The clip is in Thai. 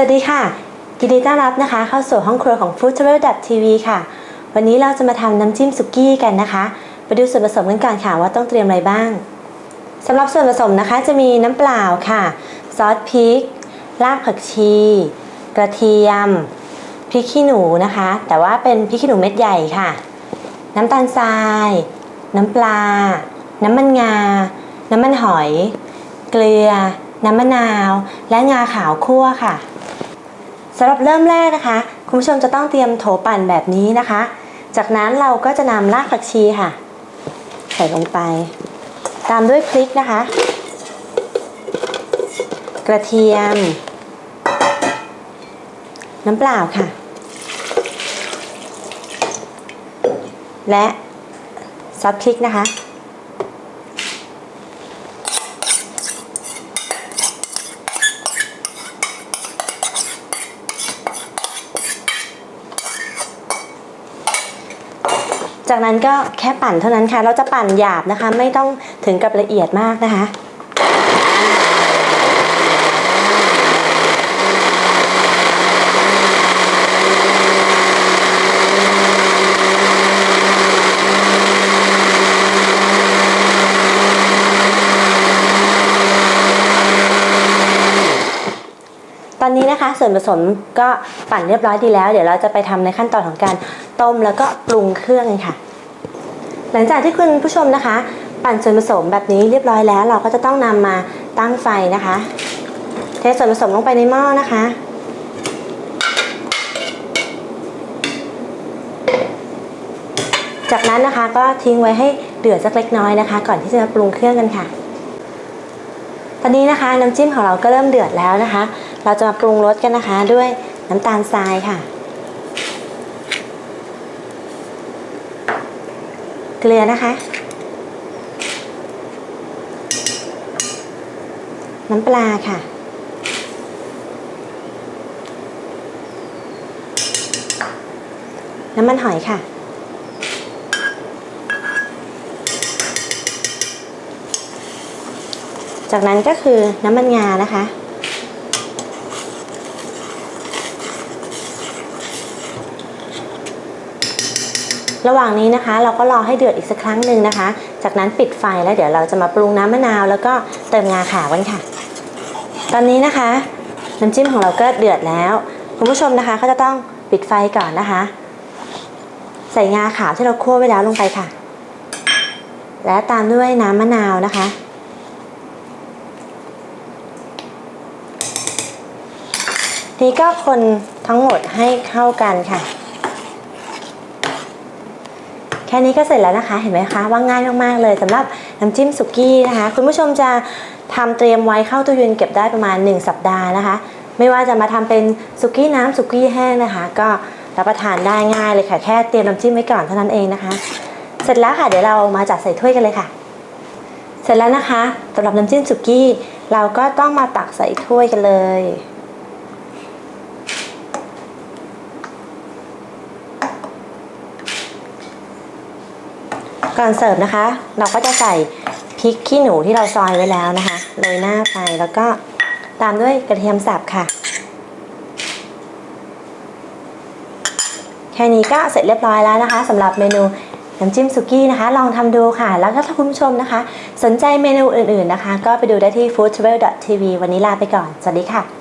วัสดีค่ะยินดีต้อนรับนะคะ เข้าสู่ห้องครัวของ Food Travel TV ค่ะ วันนี้เราจะมาทำน้ำจิ้มสุกี้กันนะคะไปดูส่วนผสมกันก่อนค่ะว่าต้องเตรียมอะไรบ้างสำหรับส่วนผสมนะคะจะมีน้ำเปล่าค่ะ ซอสพริก รากผักชี กระเทียม พริกขี้หนูนะคะ แต่ว่าเป็นพริกขี้หนูเม็ดใหญ่ค่ะ น้ำตาลทราย น้ำปลา น้ำมันงา น้ำมันหอย เกลือ น้ำมะนาว และงาขาวคั่วค่ะ สำหรับเริ่มแรกนะคะ คุณผู้ชมจะต้องเตรียมโถปั่นแบบนี้นะคะ จากนั้นเราก็จะนำรากผักชีค่ะ ใส่ลงไป ตามด้วยพริกนะคะ กระเทียม น้ำเปล่าค่ะ และซอสพริกนะคะ จากนั้นก็แค่ปั่นเท่านั้นค่ะ เราจะปั่นหยาบนะคะ ไม่ต้องถึงกับละเอียดมากนะคะตอนนี้นะคะส่วนผสมก็ ปั่นเรียบร้อยดีแล้ว เดี๋ยวเราจะไปทำในขั้นตอนของการต้มแล้วก็ปรุงเครื่องกันค่ะ หลังจากที่คุณผู้ชมนะคะ ปั่นส่วนผสมแบบนี้เรียบร้อยแล้ว เราก็จะต้องนำมาตั้งไฟนะคะ เทส่วนผสมลงไปในหม้อนะคะจากนั้นนะคะก็ทิ้งไว้ให้เดือดสักเล็กน้อยนะคะ ก่อนที่จะปรุงเครื่องกันค่ะ ตอนนี้นะคะน้ำจิ้มของเราก็เริ่มเดือดแล้วนะคะ เราจะมาปรุงรสกันนะคะด้วย น้ำตาลทรายค่ะ เกลือนะคะ น้ำปลาค่ะ น้ำมันหอยค่ะ จากนั้นก็คือน้ำมันงานะคะ ระหว่างนี้นะคะ เราก็รอให้เดือดอีกสักครั้งหนึ่งนะคะ จากนั้นปิดไฟแล้วเดี๋ยวเราจะมาปรุงน้ำมะนาว แล้วก็เติมงาขาวกันค่ะ ตอนนี้นะคะน้ำจิ้มของเราก็เดือดแล้วคุณผู้ชมนะคะก็จะต้องปิดไฟก่อนนะคะ ใส่งาขาวที่เราคั่วไว้แล้วลงไปค่ะ และตามด้วยน้ำมะนาวนะคะ นี่ก็คนทั้งหมดให้เข้ากันค่ะ แค่นี้ก็เสร็จแล้วนะคะ เห็นไหมคะว่าง่ายมากๆเลยสำหรับน้ำจิ้มสุกี้นะคะ คุณผู้ชมจะทำเตรียมไว้เข้าตู้เย็นเก็บได้ประมาณ 1 สัปดาห์นะคะ ไม่ว่าจะมาทำเป็นสุกี้น้ำสุกี้แห้งนะคะ ก็รับประทานได้ง่ายเลยค่ะ แค่เตรียมน้ำจิ้มไว้ก่อนเท่านั้นเองนะคะ เสร็จแล้วค่ะเดี๋ยวเรามาจัดใส่ถ้วยกันเลยค่ะ เสร็จแล้วนะคะสำหรับน้ำจิ้มสุกี้ เราก็ต้องมาตักใส่ถ้วยกันเลย ก่อนเสิร์ฟนะคะ เราก็จะใส่พริกขี้หนูที่เราซอยไว้แล้วนะคะโรยหน้าไปแล้วก็ตามด้วยกระเทียมสับค่ะ แค่นี้ก็เสร็จเรียบร้อยแล้วนะคะสำหรับเมนูน้ำจิ้มสุกี้นะคะ ลองทำดูค่ะ แล้วก็ถ้าคุณผู้ชมนะคะ สนใจเมนูอื่นๆนะคะ ก็ไปดูได้ที่ foodtravel.tv วันนี้ลาไปก่อน สวัสดีค่ะ